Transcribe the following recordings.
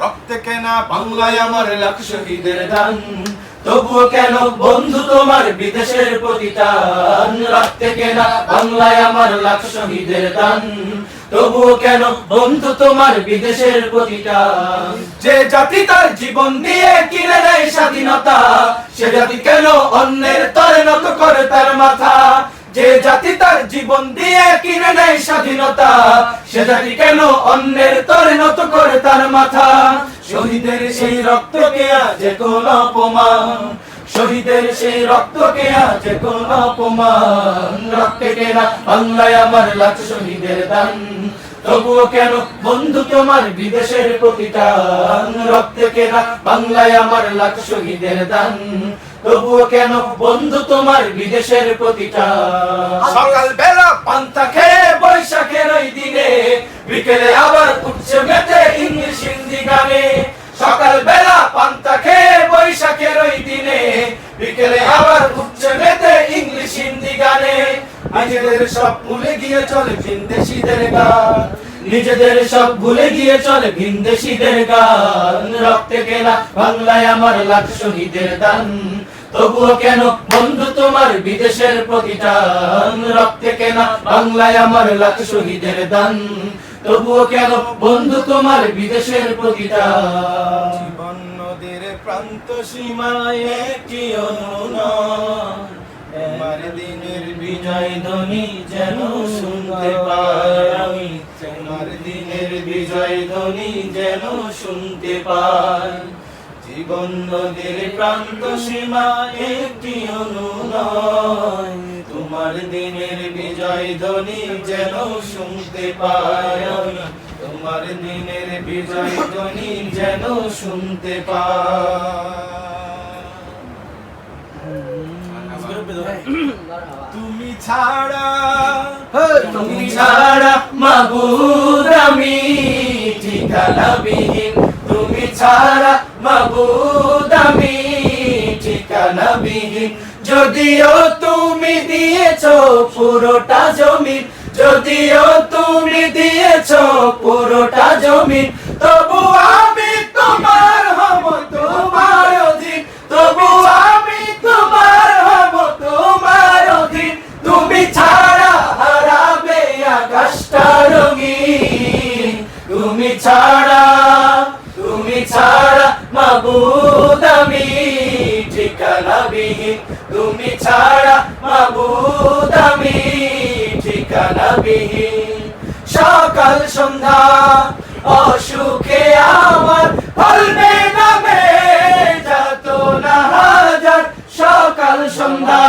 রক্তে কেনা বাংলায় আমার লাখ শহীদের দান। তবুও কেন বন্ধু তোমার বিদেশের প্রতিটান রক্তে কেনা বাংলায় আমার লাখ শহীদের দান। তবুও কেন বন্ধু তোমার বিদেশের প্রতিটান যে জাতি তার জীবন দিয়ে কিনে নেয় স্বাধীনতা সে জাতি কেন অন্যের তরে নত করে তার মাথা? যে জাতি তার জীবন দিয়ে কিনে নেয় স্বাধীনতা, সে জাতি কেন অন্যের তরে নত করে তার মাথা? শহীদের সেই রক্তকে আজ কোন অপমান? শহীদের সেই রক্তকে আজ কোন অপমান? রক্তে কেনা বাংলায় আমার লাখ শহীদের দান। তবুও কেন? বন্ধু তোমার বিদেশের প্রতিটান রক্তে কেনা বাংলায় আমার লাখ শহীদের দান। তবুও কেন? বন্ধু তোমার বিদেশের প্রতিটান সকাল বেলা পান্তা খেয়ে বৈশাখের ওই দিনে বিকেলে আবার উঠছে মেতে ইংলিশ হিন্দি গানে। সকাল বেলা পান্তা খেয়ে নিজেদের সব ভুলে গিয়ে চলে ভিনদেশিদের গান। নিজেদের সব ভুলে গিয়ে চলে ভিনদেশিদের গান। রক্তে কেনা বাংলায় আমার লাখ শহীদের দান। তবুও কেন বন্ধু তোমার বিদেশের প্রতিটান রক্তে কেনা বাংলায় আমার লাখ শহীদের দান। তবুও কেন বন্ধু তোমার বিদেশের প্রতিটান জীবন নদীর প্রান্ত সীমায় একটি অনুনয় তোমার দিনের বিজয় ধ্বনি যেন শুনতে পাই। আমি তোমার দিনের বিজয় ধ্বনি যেন শুনতে পাই। জীবন নদীর প্রান্ত সীমা একটি অনুনয়। তোমার দিনের বিজয় ধ্বনি যেন শুনতে পাই। আমি তোমার দিনের বিজয় ধ্বনি যেন শুনতে পাই। তুমি ছাড়া তুমি ছাড়া মাবুদ আমি ঠিকানা বিহীন। তুমি ছাড়া মাবুদ আমি ঠিকানা বিহীন। যদিও তুমি দিয়েছ পুরোটা জমিন যদিও তুমি দিয়েছ পুরোটা জমিন তবু তুমি ছাড়া তুমি ছাড়া মাবুদ আমি, ঠিকানা বিহীন। তুমি ছাড়া মাবুদ আমি, ঠিকানা বিহীন। সকাল, সন্ধ্যা, অসুখে আমার ফলবে নামে, যত না হাজার। সকাল, সন্ধ্যা,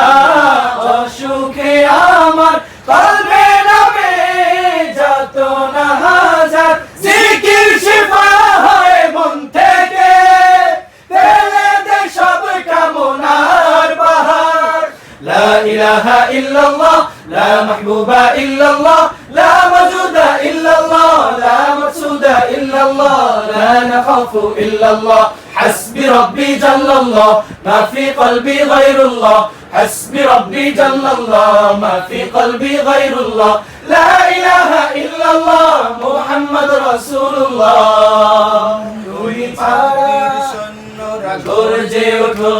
অসুখে আমার ফলবে لا إله إلا الله لا محبوب إلا الله لا موجود إلا الله لا مقصود إلا الله لا نخاف إلا الله حسبي ربي جل الله ما في قلبي غير الله حسبي ربي جل الله ما في قلبي غير الله لا إله إلا الله محمد رسول الله তুমি ছাড়া সৈন্যরা গর্জে ওঠো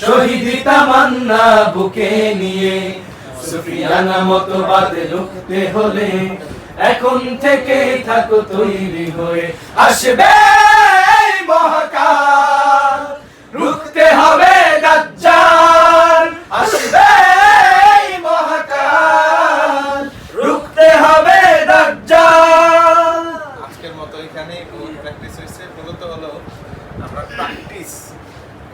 শহীদ তামান্না বুকে নিয়ে সুফিয়ানা রুখতে হলে এখন থেকে থাকো তৈরি হয়ে। আসবে মহাকাল, রুখতে হবে আসবে এই মহাকাল রুখতে হবে দাজ্জাল আজকের মতো এখানে প্র্যাকটিস হয়েছে মূলত হলো আমরা প্র্যাকটিস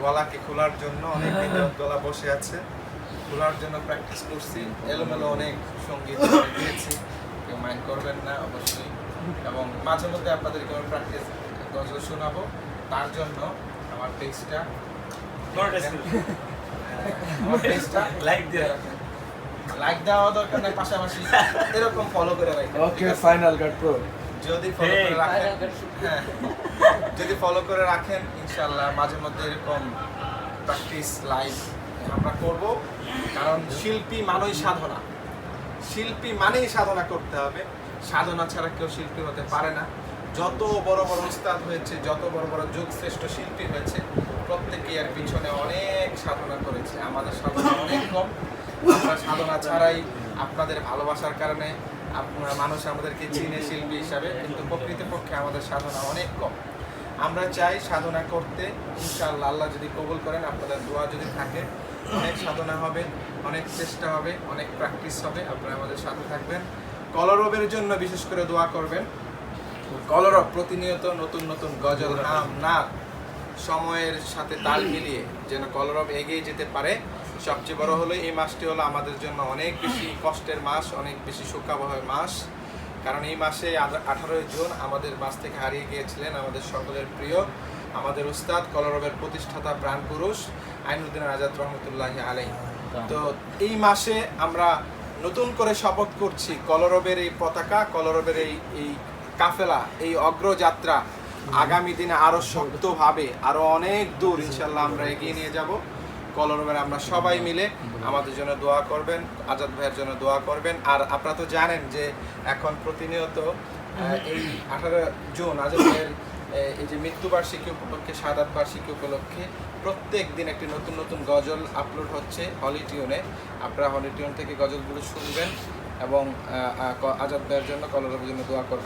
গলাকে খোলার জন্য অনেক গলা বসে আছে। খোলার জন্য প্র্যাকটিস করছি। এলোমেলো অনেক সংগীত দিয়েছি। কেউ মাইন্ড করবেন না অবশ্যই। এবং মাঝে মধ্যে আপনাদেরকে আমি প্র্যাকটিস গজল শোনাবো। তার জন্য আমার পেজটা আমার পেজটা লাইক দিয়ে রাখেন লাইক দেওয়া। দরকার নাই পাশাপাশি এরকম ফলো করে রাখেন ওকে ফাইনাল কাট প্রো যদি ফলো করে রাখেন হ্যাঁ। যদি ফলো করে রাখেন ইনশাল্লাহ মাঝে মধ্যে এরকম প্র্যাকটিস লাইভ আমরা করব। কারণ শিল্পী মানই সাধনা। শিল্পী মানেই সাধনা করতে হবে। সাধনা ছাড়া কেউ শিল্পী হতে পারে না। যত বড় বড় উস্তাদ হয়েছে যত বড় বড় যুগ শ্রেষ্ঠ শিল্পী হয়েছে প্রত্যেকেই এর পিছনে অনেক সাধনা করেছে। আমাদের সাধনা অনেক কম। আমরা সাধনা ছাড়াই আপনাদের ভালোবাসার কারণে আপনার মানুষ আমাদেরকে চিনে শিল্পী হিসাবে, কিন্তু প্রকৃতপক্ষে আমাদের সাধনা অনেক কম। আমরা চাই সাধনা করতে, ইনশাআল্লাহ আল্লাহ যদি কবুল করেন, আপনাদের দোয়া যদি থাকে, অনেক সাধনা হবে, অনেক চেষ্টা হবে, অনেক প্র্যাকটিস হবে, আপনারা আমাদের সাথে থাকবেন। কলরবের জন্য বিশেষ করে দোয়া করবেন। কলরব প্রতিনিয়ত নতুন নতুন গজল, নাম নাচ সময়ের সাথে তাল মিলিয়ে যেন কলরব এগিয়ে যেতে পারে। সবচেয়ে বড় হলো এই মাসটি হলো আমাদের জন্য অনেক বেশি কষ্টের মাস, অনেক বেশি শোকাবহের মাস। কারণ এই মাসে আঠারোই জুন আমাদের মাস থেকে হারিয়ে গিয়েছিলেন আমাদের সকলের প্রিয়, আমাদের উস্তাদ, কলরবের প্রতিষ্ঠাতা প্রাণ পুরুষ, আইনুদ্দিন আজাদ রহমতুল্লাহ আলাই তো এই মাসে আমরা নতুন করে শপথ করছি কলরবের এই পতাকা, কলরবের এই এই কাফেলা, এই অগ্রযাত্রা। আগামী দিনে আরও শক্তভাবে, আরও অনেক দূর ইনশাল্লাহ আমরা এগিয়ে নিয়ে যাব। কলরবের আমরা সবাই মিলে আমাদের জন্য দোয়া করবেন, আজাদ ভাইয়ের জন্য দোয়া করবেন। আর আপনারা তো জানেন যে এখন প্রতিনিয়ত এই আঠারো জুন আজাদ ভাইয়ের এই যে মৃত্যুবার্ষিকী উপলক্ষে সাদাত বার্ষিকী উপলক্ষে প্রত্যেক দিন একটি নতুন নতুন গজল আপলোড হচ্ছে হলিটিউনে আপনারা হলিটিউন থেকে গজলগুলো শুনবেন এবং আজাদ ভাইয়ের জন্য কলরবের জন্য দোয়া করবেন।